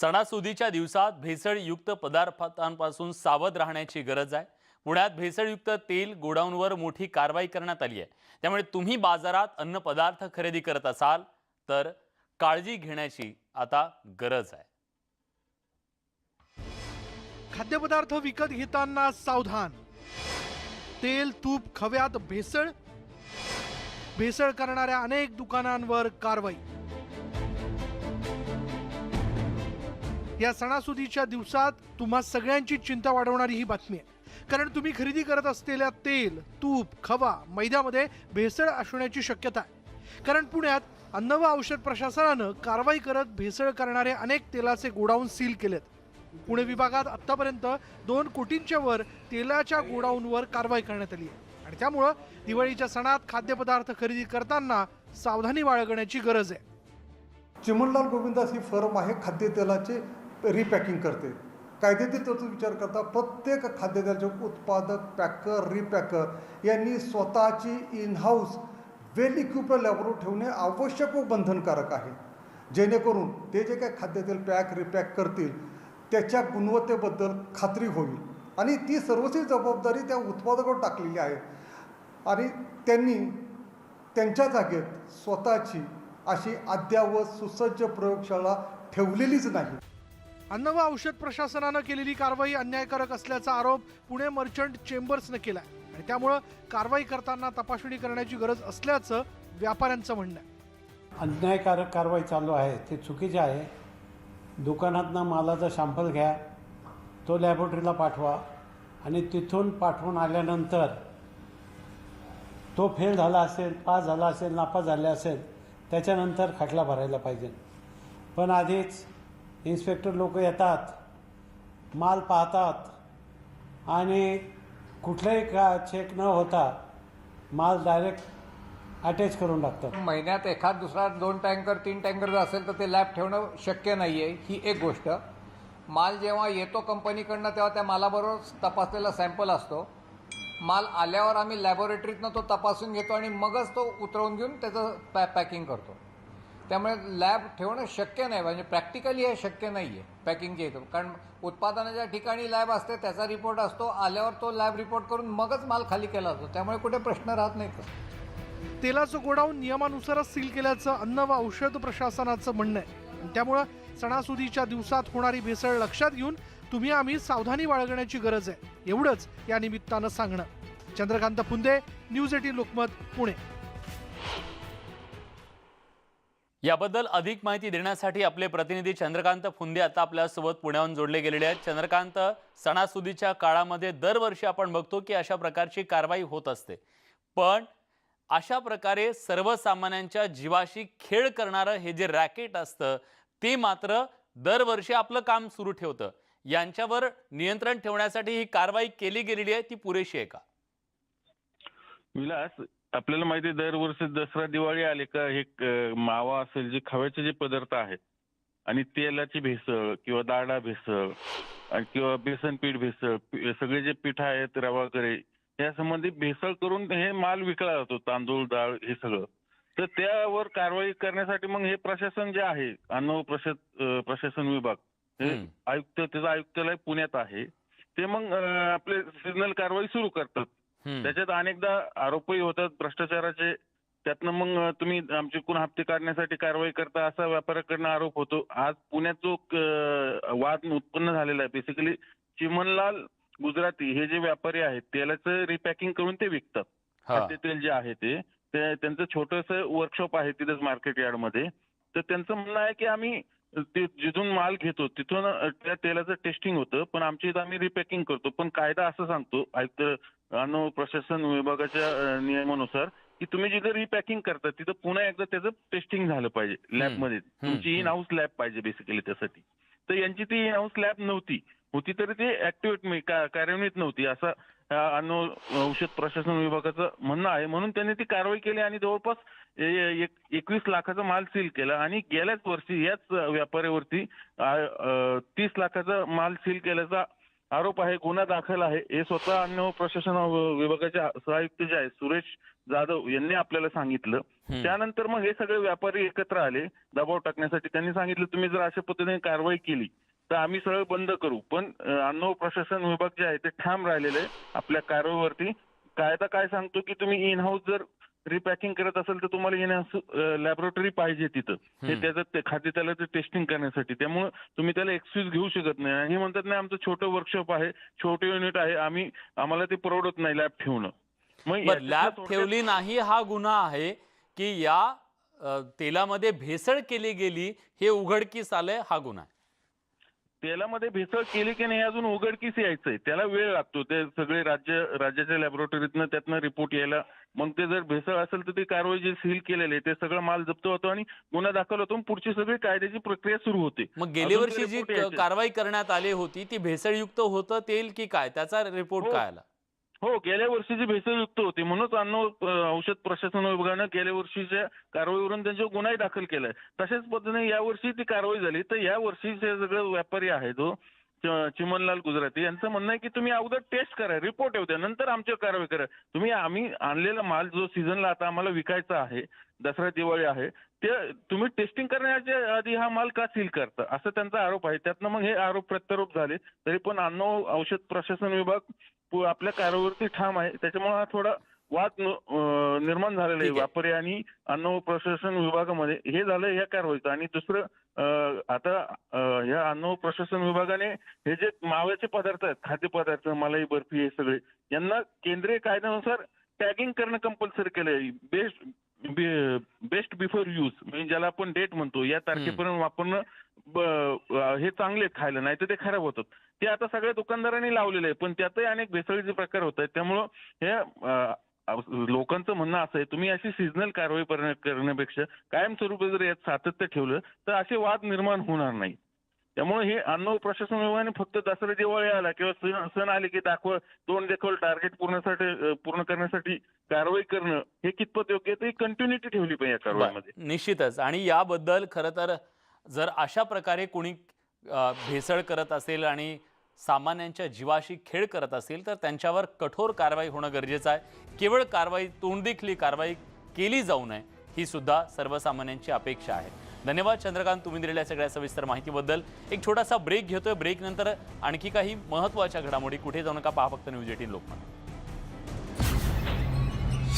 सणासुदीच्या दिवसात भेसळयुक्त पदार्थांपासून सावध राहण्याची गरज आहे. पुण्यात भेसळयुक्त तेल गोडाऊनवर मोठी कारवाई करण्यात आली आहे. त्यामुळे तुम्ही बाजारात अन्न पदार्थ खरेदी करत असाल तर काळजी घेण्याची आता गरज आहे. खाद्यपदार्थ विकत घेताना सावधान. तेल तूप खव्यात भेसळ. भेसळ करणाऱ्या अनेक दुकानांवर कारवाई. या सणासुदीच्या दिवसात तुम्हा सगळ्यांची चिंता वाढवणारी ही बातमी आहे. कारण तुम्ही खरेदी करत असलेल्या तेल तूप खवा मैद्यामध्ये भेसळ असण्याची शक्यता आहे. कारण पुण्यात अन्न व औषध प्रशासनानं कारवाई करत भेसळ करणारे अनेक तेलाचे गोडाऊन सील केलेत. पुणे विभागात आतापर्यंत दोन कोटींच्या वर तेलाच्या गोडाऊनवर कारवाई करण्यात आली आहे. आणि त्यामुळं दिवाळीच्या सणात खाद्यपदार्थ खरेदी करताना सावधानी बाळगण्याची गरज आहे. चिमणलाल गोविंदास ही फर्म आहे खाद्यतेलाचे रिपॅकिंग करते. कायदेतील तरतूद विचार करता प्रत्येक खाद्यतेलाचे उत्पादक पॅकर रिपॅकर यांनी स्वतःची in house well equip laboratory ठेवणे आवश्यक व बंधनकारक आहे. जेणेकरून ते जे काही खाद्यतेल पॅक रिपॅक करतील त्याच्या गुणवत्तेबद्दल खात्री होईल. आणि ती सर्वस्वी जबाबदारी त्या उत्पादकावर टाकलेली आहे. आणि त्यांनी त्यांच्या जागेत स्वतःची अशी अद्ययावत सुसज्ज प्रयोगशाळा ठेवलेलीच नाही. अन्न व औषध प्रशासनानं केलेली कारवाई अन्यायकारक असल्याचा आरोप पुणे मर्चंट चेंबर्सनं केलाय. आणि त्यामुळं कारवाई करताना तपासणी करण्याची गरज असल्याचं व्यापाऱ्यांचं म्हणणं आहे. अन्यायकारक कारवाई चालू आहे. ते चुकीचे आहे. दुकानातनं मालाचा शॅम्पल घ्या तो लॅबोरेटरीला पाठवा आणि तिथून पाठवून आल्यानंतर तो फेल झाला असेल पास झाला असेल नापास झाले असेल त्याच्यानंतर खटला भरायला पाहिजे. पण आधीच इन्स्पेक्टर लोक येतात माल पाहतात आणि कुठलाही का चेक न होता माल डायरेक्ट अटॅच करून टाकतात. महिन्यात एखाद दुसरा दोन टँकर तीन टँकर जर असेल तर ते लॅब ठेवणं शक्य नाही आहे ही एक गोष्ट. माल जेव्हा येतो कंपनीकडनं तेव्हा त्या मालाबरोबर तपासलेला सॅम्पल असतो. माल आल्यावर आम्ही लॅबोरेटरीतनं तो तपासून घेतो आणि मगच तो उतरवून घेऊन त्याचं पॅ पॅकिंग करतो. त्यामुळे लॅब ठेवणं शक्य नाही म्हणजे प्रॅक्टिकली हे शक्य नाही आहे पॅकिंगच्या इथं कारण उत्पादनाच्या ठिकाणी लॅब असते त्याचा रिपोर्ट असतो आल्यावर तो लॅब रिपोर्ट करून मगच माल खाली केला जातो. त्यामुळे कुठे प्रश्न राहत नाही तसं. तेलाचं गोडाऊन नियमानुसारच सील केल्याचं अन्न व औषध प्रशासनाचं म्हणणं आहे. आणि त्यामुळं सणासुदीच्या दिवसात होणारी भेसळ लक्षात घेऊन तुम्ही आम्ही सावधानी बाळगण्याची गरज आहे. एवढंच या निमित्तानं सांगणं. Chandrakant Phunde news eighteen Lokmat Pune. याबद्दल अधिक माहिती देण्यासाठी आपले प्रतिनिधी चंद्रकांत फुंदे आता आपल्यासोबत पुण्याहून जोडले गेलेले आहेत. चंद्रकांत सणासुदीच्या काळामध्ये दरवर्षी आपण बघतो की अशा प्रकारची कारवाई होत असते. पण अशा प्रकारे सर्वसामान्यांच्या जीवाशी खेळ करणारं हे जे रॅकेट असतं ते मात्र दरवर्षी आपलं काम सुरू ठेवतं. यांच्यावर नियंत्रण ठेवण्यासाठी ही कारवाई केली गेलेली आहे ती पुरेशी आहे का? विलास आपल्याला माहिती आहे दरवर्षी दसरा दिवाळी आले का हे मावा असेल जे खव्याचे जे पदार्थ आहेत आणि तेलाची भेसळ किंवा डाळडा भेसळ आणि किंवा बेसन पीठ भेसळ सगळे जे पीठ आहेत रवा वगैरे या संबंधी भेसळ करून हे माल विकला जातो तांदूळ डाळ हे सगळं तर त्यावर कारवाई करण्यासाठी मग हे प्रशासन जे आहे अन्न प्रशासन विभाग हे. आयुक्त त्याचं आयुक्तालय पुण्यात आहे ते मग आपले सिग्नल कारवाई सुरू करतात. त्याच्यात अनेकदा आरोपही होतात भ्रष्टाचाराचे. त्यातनं मग तुम्ही आमचे कोण हप्ते काढण्यासाठी कारवाई करता असा व्यापाऱ्याकडनं आरोप होतो. आज पुण्यात जो वाद उत्पन्न झालेला आहे बेसिकली चिमनलाल गुजराती हे जे व्यापारी आहेत तेलाचं रिपॅकिंग करून ते विकतात. हा. खाद्यतेल जे आहे ते ते- त्यांचं छोटस वर्कशॉप आहे तिथेच मार्केट यार्डमध्ये. तर त्यांचं म्हणणं आहे की आम्ही ते जिथून माल घेतो तिथून त्या तेलाचं टेस्टिंग होतं पण आमच्या इथं आम्ही रिपॅकिंग करतो. पण कायदा असं सांगतो आयुक्त अन्न प्रशासन विभागाच्या नियमानुसार की तुम्ही जिथं रिपॅकिंग करता तिथं पुन्हा एकदा त्याचं टेस्टिंग झालं पाहिजे लॅबमध्ये तुमची इन हाऊस लॅब पाहिजे बेसिकली त्यासाठी. तर यांची ती इन हाऊस लॅब नव्हती. होती तरी ती ऍक्टिव्हेट कार्यान्वित नव्हती. असं अन्न औषध प्रशासन विभागाचं म्हणणं आहे. म्हणून त्यांनी ती कारवाई केली आणि जवळपास एकवीस लाखाचा माल सील केला. आणि गेल्याच वर्षी याच व्यापाऱ्यावरती तीस लाखाचा माल सील केल्याचा आरोप आहे. गुन्हा दाखल आहे. हे स्वतः अन्न प्रशासन विभागाचे सहआयुक्त जे आहेत सुरेश जाधव यांनी आपल्याला सांगितलं. त्यानंतर मग हे सगळे व्यापारी एकत्र आले. दबाव टाकण्यासाठी त्यांनी सांगितलं तुम्ही जर अशा पद्धतीने कारवाई केली तर आम्ही सगळं बंद करू. पण अन्न प्रशासन विभाग जे आहे ते ठाम राहिलेले आहे आपल्या कारवाईवरती. कायदा काय सांगतो की तुम्ही इन हाऊस जर रिपॅकिंग करत असेल तर तुम्हाला येण्यास लॅबोरेटरी पाहिजे तिथं. हे. त्याचं ते खाद्यतेलाचं टेस्टिंग करण्यासाठी. त्यामुळे तुम्ही त्याला एक्सक्यूज घेऊ शकत नाही. आणि हे म्हणतात नाही आमचं छोटं वर्कशॉप आहे छोटे युनिट आहे. आम्ही आम्हाला ते परवडत नाही लॅब ठेवणं. मग लॅब ठेवली नाही हा गुन्हा आहे की या तेलामध्ये भेसळ केली गेली हे उघडकीस आलंय हा गुन्हा आहे. तेलामध्ये भेसळ केली की नाही अजून उघडकीस यायचंय. त्याला वेळ लागतो. ते सगळे राज्य राज्याच्या लॅबोरेटरीतनं त्यातनं रिपोर्ट यायला. मग ते जर भेसळ असेल तर ती कारवाई जे सील केलेले ते सगळं माल जप्त होतो आणि गुन्हा दाखल होतो पुढची सगळी कायद्याची प्रक्रिया सुरू होते. मग गेल्या वर्षी जी. कारवाई करण्यात आली होती ती भेसळयुक्त होतं तेल की काय? त्याचा रिपोर्ट हो. काय आला? हो गेल्या वर्षीची भेसळयुक्त होती. म्हणूनच अन्न औषध प्रशासन विभागानं गेल्या वर्षीच्या कारवाईवरून त्यांच्यावर गुन्हाही दाखल केलाय. तशाच पद्धतीने या वर्षी ती कारवाई झाली. तर या वर्षीचे सगळे व्यापारी आहे जो हो, चिमनलाल गुजराती. यांचं म्हणणं आहे की तुम्ही अगोदर टेस्ट करा रिपोर्ट येऊ द्या नंतर आमच्यावर कारवाई करा. तुम्ही आम्ही आणलेला माल जो सीझनला आता आम्हाला विकायचा आहे दसरा दिवाळी आहे ते तुम्ही टेस्टिंग करण्याच्या आधी हा माल का सील करता? असं त्यांचा आरोप आहे. त्यातनं मग हे आरोप प्रत्यारोप झाले. तरी पण अन्न औषध प्रशासन विभाग आपल्या कारवाईवरती ठाम आहे. त्याच्यामुळे हा थोडा वाद निर्माण झालेला आहे. आहे. व्यापारी आणि अन्न व प्रशासन विभागामध्ये. हे झालं या कारवाईचं. आणि दुसरं आता या अन्न व प्रशासन विभागाने हे जे माव्याचे पदार्थ आहेत खाद्यपदार्थ मलाई बर्फी हे सगळे यांना केंद्रीय कायद्यानुसार टॅगिंग करणं कंपल्सरी केलंय. बेस्ट बेस्ट बिफोर यूज म्हणजे ज्याला आपण डेट म्हणतो या तारखेपर्यंत वापरणं हे चांगले आहेत खायला नाही तर ते खराब होतात. ते आता सगळ्या दुकानदारांनी लावलेले आहे पण त्यातही अनेक भेसळीचे प्रकार होत आहेत. त्यामुळं हे लोकांचं म्हणणं असं आहे तुम्ही अशी सिजनल कारवाई करण्या- करण्यापेक्षा कायमस्वरूपी जर यात सातत्य ठेवलं तर असे वाद निर्माण होणार नाही त्यामुळे हे अन्न प्रशासन विभागाने फक्त दसरा दिवाळी आला किंवा सण सण आले की दाखव तोंड देखील टार्गेट पूर्णसाठी पूर्ण करण्यासाठी कारवाई करणं हे कितपत योग्य ते कंटिन्युटी ठेवली पाहिजे या कारवाईमध्ये. निश्चितच. आणि याबद्दल खरं तर जर अशा प्रकारे कोणी भेसळ करत असेल आणि सामान्यांच्या जीवाशी खेळ करत असेल तर त्यांच्यावर कठोर कारवाई होणं गरजेचं आहे. केवळ कारवाई तोंडदेखली कारवाई केली जाऊ नये ही सुद्धा सर्वसामान्यांची अपेक्षा आहे. धन्यवाद चंद्रकांत तुम्ही दिलेल्या सगळ्या सविस्तर माहितीबद्दल. एक छोटासा ब्रेक घेतोय. ब्रेकनंतर आणखी काही महत्त्वाच्या घडामोडी कुठे जाऊ नका. पहा फक्त न्यूज एटीन लोकमत.